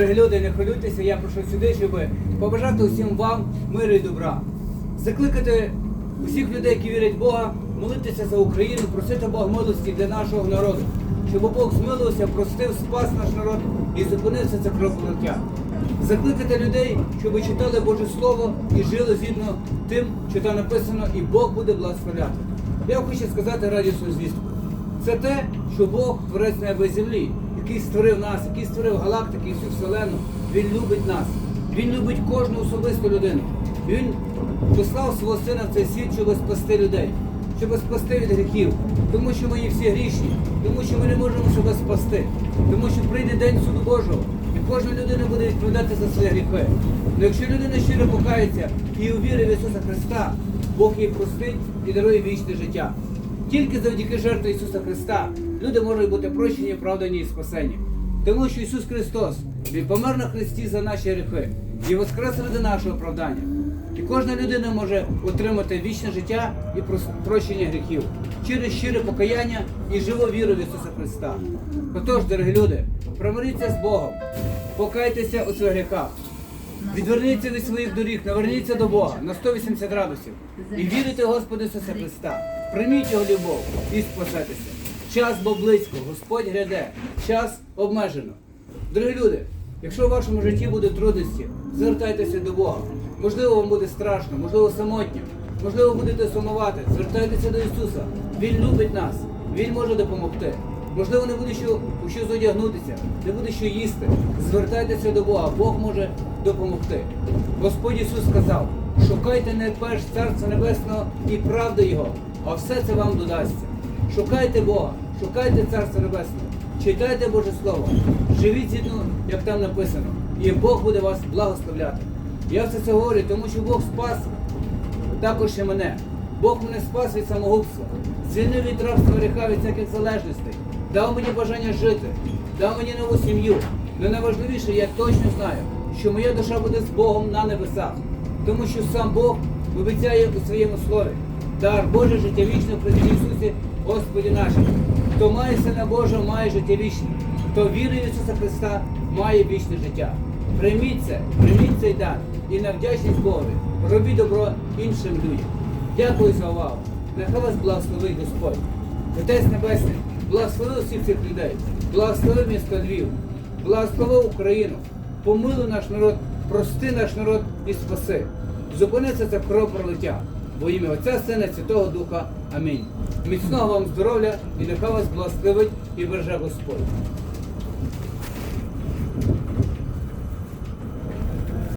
Дорогі люди, не хвилюйтеся, я прийшов сюди, щоб побажати усім вам миру і добра. Закликати усіх людей, які вірять в Бога, молитися за Україну, просити Бога милості для нашого народу, щоб Бог змилився, простив, спас наш народ і зупинився це кровопролиття. Закликати людей, щоб читали Боже Слово і жили згідно тим, що там написано, і Бог буде благословляти. Я хочу сказати радісну звістку. Це те, що Бог творець неба і землі, який створив нас, який створив галактики і всю вселену. Він любить нас. Він любить кожну особисту людину. Він послав свого сина в цей світ, щоб спасти людей, щоб спасти від гріхів. Тому що ми є всі грішні, тому що ми не можемо себе спасти, тому що прийде день суду Божого, і кожна людина буде відповідати за свої гріхи. Але якщо людина щиро покається і увірить в Ісуса Христа, Бог їй простить і дарує вічне життя. Тільки завдяки жертві Ісуса Христа люди можуть бути прощені, оправдані і спасені. Тому що Ісус Христос, Він помер на Христі за наші гріхи і воскрес ради нашого оправдання. І кожна людина може отримати вічне життя і прощення гріхів через щире покаяння і живу віру в Ісуса Христа. Отож, дорогі люди, примиріться з Богом, покайтеся у своїх гріхах, Відверніться від своїх доріг, наверніться до Бога на 180 градусів і вірите в Господа Ісуса Христа. Прийміть його любов і спасетеся. Час бо близько, Господь гряде, час обмежено. Дорогі люди, якщо в вашому житті будуть трудності, звертайтеся до Бога. Можливо, вам буде страшно, можливо, самотньо, можливо, будете сумувати. Звертайтеся до Ісуса. Він любить нас, Він може допомогти. Можливо, не буде що, у що зодягнутися, не буде що їсти. Звертайтеся до Бога, Бог може допомогти. Господь Ісус сказав: шукайте найперш Царства Небесного і правди Його, а все це вам додасться. Шукайте Бога, шукайте Царство Небесного, читайте Боже Слово, живіть згідно, як там написано, і Бог буде вас благословляти. Я все це говорю, тому що Бог спас також і мене. Бог мене спас від самогубства, звільнив від рабства гріха від всяких залежностей, дав мені бажання жити, дав мені нову сім'ю. Але найважливіше, я точно знаю, що моя душа буде з Богом на небесах, тому що сам Бог обіцяє у своєму слові. Дар Боже життя вічне Христі Ісусі, Господі нашому. Хто має Сина Божого, має життя вічне. Хто вірує в Ісуса Христа, має вічне життя. Прийміть це, прийміть цей дар і на вдячність Богові робіть добро іншим людям. Дякую за увагу. Нехай вас благословить Господь. Отець Небесний, благослови всіх цих людей, благослови місто Львів, благослови Україну, помилуй наш народ, прости наш народ і спаси. Зупиниться це кровопролиття. Во ім'я Отця Сина, Святого Духа. Амінь. Міцного вам здоров'я і нехай вас благословить і береже Господь.